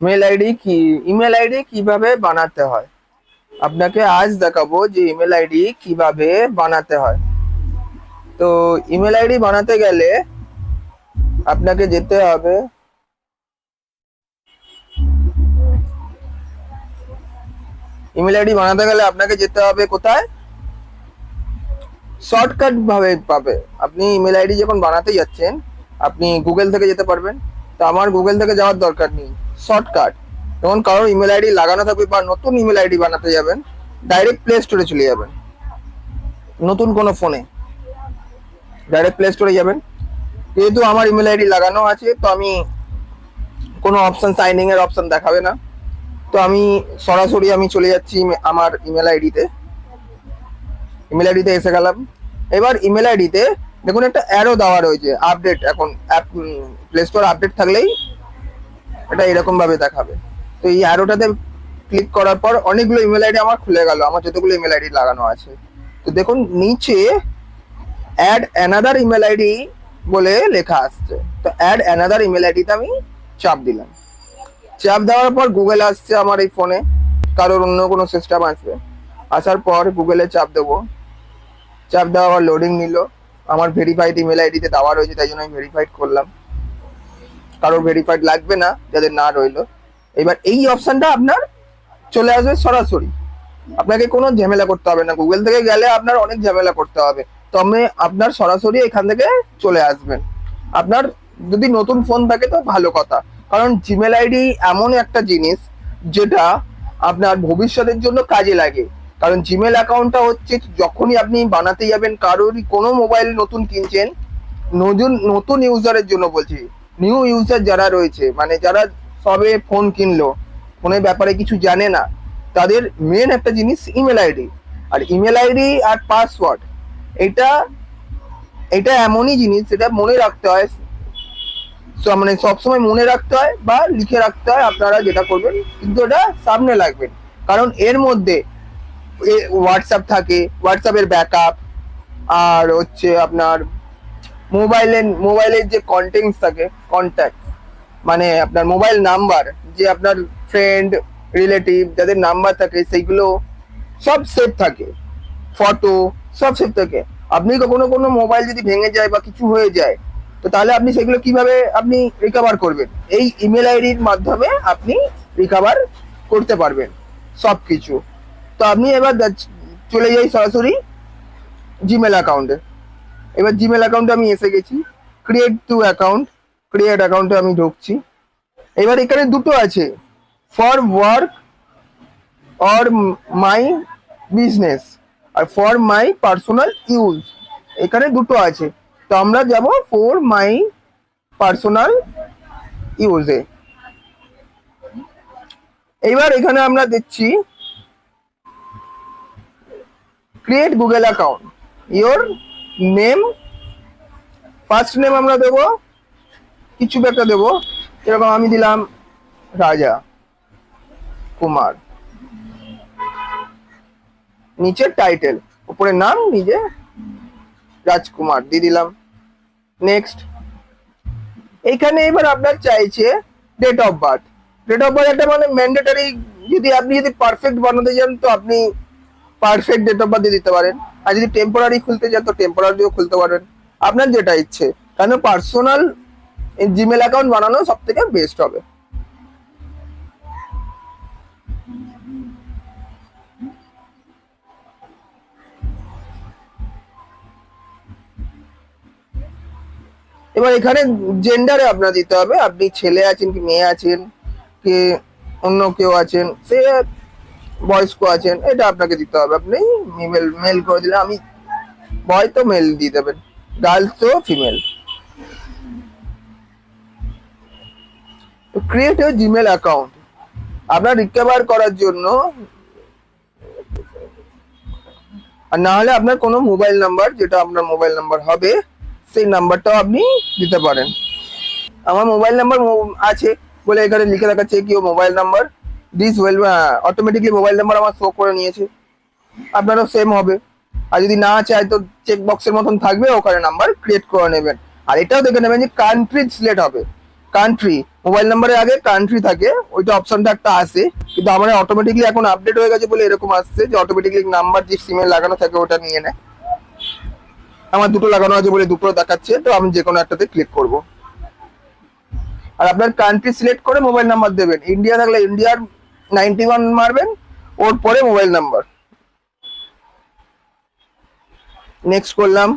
Mail ID কি email ID কীভাবে বানাতে হয়? আপনাকে আজ দেখাবো যে ইমেল আইডি কীভাবে বানাতে হয়। তো ইমেল আইডি বানাতে গেলে আপনাকে যেতে হবে ইমেল আইডি বানাতে গেলে আপনাকে যেতে হবে কোথায়? শর্টকাট ভাবে পাবে। আপনি ইমেল আইডি যখন বানাতে যাচ্ছেন, আপনি গুগল থেকে যেতে পারবেন। তো আমার গুগল থেকে যাওয়ার দরকার নেই। শর্টকাট যখন কারোর ইমেল আইডি লাগানো থাকবে বা নতুন ইমেল আইডি বানাতে যাবেন ডাইরেক্ট প্লে স্টোরে চলে যাবেন। নতুন কোনো ফোনে ডাইরেক্ট প্লে স্টোরে যাবেন। যেহেতু আমার ইমেল আইডি লাগানো আছে, তো আমি কোনো অপশন সাইনিং এর অপশন দেখাবে না। তো আমি সরাসরি আমি চলে যাচ্ছি আমার ইমেল আইডিতে ইমেল আইডিতে এসে গেলাম। এবার ইমেল আইডিতে দেখুন, একটা অ্যারো দেওয়া রয়েছে আপডেট এখন অ্যাপ প্লে স্টোর আপডেট থাকলেই এটা এরকম ভাবে দেখাবে। তো এই অ্যারোটাতে ক্লিক করার পর অনেকগুলো ইমেল আইডি আমার খুলে গেল, আমার যতগুলো ইমেল আইডি লাগানো আছে। তো দেখুন, নিচে অ্যাড অ্যানাদার ইমেল আইডি বলে লেখা আসছে। তো অ্যাড অ্যানাদার ইমেল আইডিতে আমি চাপ দিলাম। চাপ দেওয়ার পর গুগল আসছে আমার এই ফোনে কারোর অন্য কোনো সিস্টেম আসবে। আসার পর গুগলে চাপ দেবো। চাপ দেওয়া আবার লোডিং নিল। আমার ভেরিফাইড ইমেল আইডিতে দেওয়া রয়েছে, তাই জন্য আমি ভেরিফাইড করলাম। কারোর ভেরিফাইড লাগবে না, যাদের না রইল। এবার এই অপশনটা আপনার চলে আসবে সরাসরি। আপনাকে কোনো ঝামেলা করতে হবে না। গুগল থেকে গেলে আপনার অনেক ঝামেলা করতে হবে। তবে আপনার সরাসরি এখান থেকে চলে আসবেন। আপনার যদি নতুন ফোন থাকে তো ভালো কথা। কারণ জিমেল আইডি এমন একটা জিনিস, যেটা আপনার ভবিষ্যতের জন্য কাজে লাগে। কারণ জিমেল অ্যাকাউন্টটা হচ্ছে যখনই আপনি বানাতে যাবেন, কারোরই কোনো মোবাইল নতুন কিনছেন, নতুন নতুন ইউজারের জন্য বলছি। নিউ ইউজার যারা রয়েছে মানে যারা সবে ফোন কিনলো ফোনের ব্যাপারে কিছু জানে না, তাদের মেন একটা জিনিস ইমেল আইডি আর ইমেল আইডি আর পাসওয়ার্ড এটা এটা এমনই জিনিস যেটা মনে রাখতে হয় মানে সবসময় মনে রাখতে হয় বা লিখে রাখতে হয়, আপনারা যেটা করবেন, কিন্তু এটা সামনে লাগবেন কারণ এর মধ্যে হোয়াটসঅ্যাপ থাকে হোয়াটসঅ্যাপের ব্যাকআপ আর হচ্ছে আপনার মোবাইলের মোবাইলের যে কন্টেন্টস থাকে কন্ট্যাক্ট মানে আপনার মোবাইল নাম্বার যে আপনার ফ্রেন্ড রিলেটিভ যাদের নাম্বার থাকে সেইগুলো সব সেভ থাকে। ফটো সব সেভ থাকে। আপনি কখনো কোনো মোবাইল যদি ভেঙে যায় বা কিছু হয়ে যায়, তো তাহলে আপনি সেগুলো কীভাবে আপনি রিকভার করবেন? এই ইমেল আইডির মাধ্যমে আপনি রিকভার করতে পারবেন সব কিছু তো আপনি এবার চলে যাই সরাসরি জিমেল অ্যাকাউন্টে এবার জিমেল অ্যাকাউন্টে আমি এসে গেছি। ক্রিয়েট টু অ্যাকাউন্ট ক্রিয়েট অ্যাকাউন্টে আমি ঢুকছি। এবার এখানে দুটো আছে। For work or my business R for my personal use এখানে দুটো আছে। তো আমরা যাব ফর মাই পার্সোনাল ইউজে এইবার এখানে আমরা দিচ্ছি create Google account your name first name আমরা দেবো, কিছু একটা দেবো, যেরকম আমি দিলাম রাজা কুমার। নিচের টাইটেল উপরে নাম নিজে রাজকুমার, দিয়ে দিলাম। নেক্সট এইখানে এবার আপনার চাইছে date of birth date of birth একটা মানে ম্যান্ডেটারি যদি আপনি যদি পারফেক্ট বানাতে চান, তো আপনি পারফেক্ট ডেট অফ বার্থ দিয়ে দিতে পারেন। আর যদি টেম্পোরারি খুলতে চান, তো টেম্পোরারিও খুলতে পারেন। আপনার যেটা ইচ্ছে। কারণ পার্সোনাল জিমেল অ্যাকাউন্ট বানানো সব থেকে বেস্ট হবে। এবার এখানে জেন্ডারে আপনার দিতে হবে। আপনি ছেলে আছেন কি মেয়ে আছেন, কি অন্য কেউ আছেন, সে বয়স্ক আছেন এটা আপনাকে দিতে হবে। আপনি মেল মেল করে দিলে আমি বয় তো মেল দিয়ে দেবেন গার্লস তো female create a Gmail account আপনার রিকভার করার জন্য আর না হলে আপনার কোনো মোবাইল নাম্বার যেটা আপনার মোবাইল নাম্বার হবে, সেই নাম্বারটাও আপনি দিতে পারেন। আমার মোবাইল নাম্বার আছে বলে এখানে লিখে রাখাচ্ছে কি ও mobile number this well automatically mobile number আমার শো করে নিয়েছে। আপনারও সেম হবে। আর যদি না চায় তো চেক বক্সের মতন থাকবে, ওখানে নাম্বার ক্রিয়েট করে নেবেন। আর এটাও দেখে নেবেন যে কান্ট্রি সিলেক্ট হবে। কান্ট্রি মোবাইল নাম্বারের আগে কান্ট্রি থাকে, ওইটা অপশনটা একটা আসে কিন্তু আমার অটোমেটিকলি এখন আপডেট হয়ে গেছে বলে এরকম আসছে যে অটোমেটিকলি নাম্বার যে সিমে লাগানো থাকে ওটা নিয়ে নেয়। আমার দুটো লাগানো আছে বলে দুটো দেখাচ্ছে, তো আমি যে কোনো একটাতে ক্লিক করব। আর আপনার কান্ট্রি সিলেক্ট করে মোবাইল নাম্বার দেবেন। ইন্ডিয়া থাকলে ইন্ডিয়ার নাইনটি ওয়ান মারবেন ওর পরে মোবাইল নাম্বার। নেক্সট করলাম।